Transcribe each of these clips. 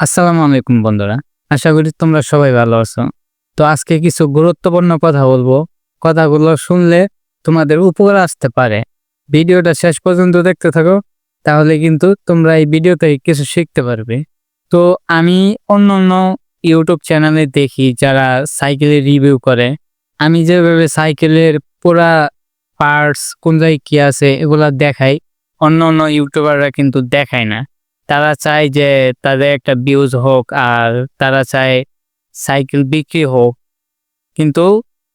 আসসালামু আলাইকুম বন্ধুরা, আশা করি তোমরা সবাই ভালো আছো। তো আজকে কিছু গুরুত্বপূর্ণ কথা বলব। কথাগুলো শুনলে তোমাদের উপকার আসতে পারে। ভিডিওটা শেষ পর্যন্ত দেখতে থাকো, তাহলে কিন্তু তোমরা এই ভিডিও থেকে কিছু শিখতে পারবে। তো আমি অন্য অন্য ইউটিউব চ্যানেলে দেখি যারা সাইকেলের রিভিউ করে। আমি যেভাবে সাইকেলের পুরা পার্টস, কোন জায়গায় কি আছে, এগুলা দেখাই। অন্য অন্য ইউটিউবাররা কিন্তু দেখায় না। তারা চায় যে তাদের একটা ভিউজ হোক আর তারা চায় সাইকেল বিক্রি হোক। কিন্তু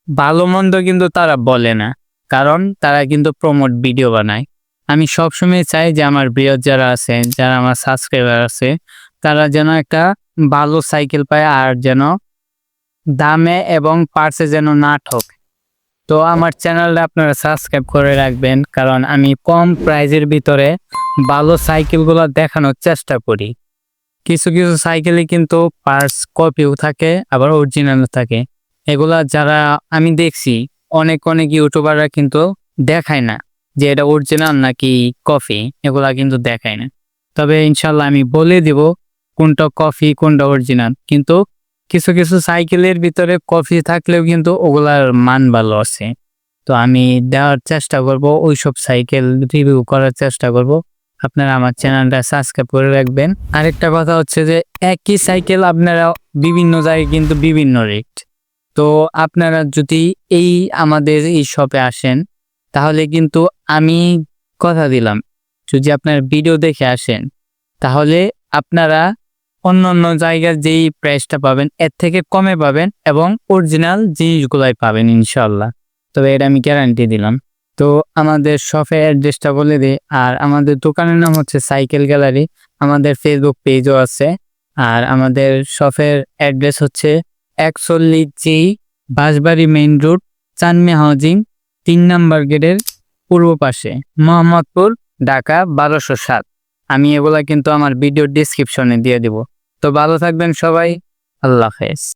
ভালো মন্দ কিন্তু তারা বলে না, কারণ তারা কিন্তু প্রমোট ভিডিও বানায়। আমি সবসময় চাই যে আমার বৃহৎ যারা আছে যারা আমার সাবস্ক্রাইবার আছে, তারা যেন একটা ভালো সাইকেল পায় আর যেন দামে এবং পার্সে যেন না ঠক। তো আমার চ্যানেলটা আপনারা সাবস্ক্রাইব করে রাখবেন, কারণ আমি কম প্রাইজের ভিতরে ভালো সাইকেলগুলো দেখানোর চেষ্টা করি। কিছু কিছু সাইকেলে কিন্তু পার্টস কপিও থাকে, আবার অরিজিনালও থাকে। এগুলা যারা আমি দেখছি, অনেক অনেক ইউটিউবাররা কিন্তু দেখায় না যে এটা অরিজিনাল নাকি কফি এগুলা কিন্তু দেখায় না। তবে ইনশাল্লাহ আমি বলে দিব কোনটা কফি কোনটা অরিজিনাল কিন্তু কিছু কিছু সাইকেলের ভিতরে কফি থাকলেও কিন্তু ওগুলার মান ভালো আছে। তো আমি দেওয়ার চেষ্টা করব, ওইসব সাইকেল রিভিউ করার চেষ্টা করব। আপনারা আমার চ্যানেলটা সাবস্ক্রাইব করে রাখবেন। আরেকটা কথা হচ্ছে যে, একই সাইকেল আপনারা বিভিন্ন জায়গায় কিন্তু বিভিন্ন রেট তো আপনারা যদি এই আমাদের এই শপে আসেন, তাহলে কিন্তু আমি কথা দিলাম, যদি আপনার ভিডিও দেখে আসেন, তাহলে আপনারা অন্য অন্য জায়গার যেই প্রাইসটা পাবেন, এর থেকে কমে পাবেন এবং অরিজিনাল জিনিসগুলাই পাবেন ইনশাল্লাহ তবে এটা আমি গ্যারান্টি দিলাম। তো আমাদের শপের অ্যাড্রেসটা বলে দিই। আর আমাদের দোকানের নাম হচ্ছে সাইকেল গ্যালারি আমাদের ফেসবুক পেজও আছে। আর আমাদের শপের অ্যাড্রেস হচ্ছে একচল্লিশ G Banshbari main road চানমি housing তিন নাম্বার গেটের পূর্ব পাশে, মোহাম্মদপুর, ঢাকা বারোশো সাত। আমি এগুলা কিন্তু আমার ভিডিও ডিসক্রিপশনে দিয়ে দিব। তো ভালো থাকবেন সবাই। আল্লাহ হাফেজ।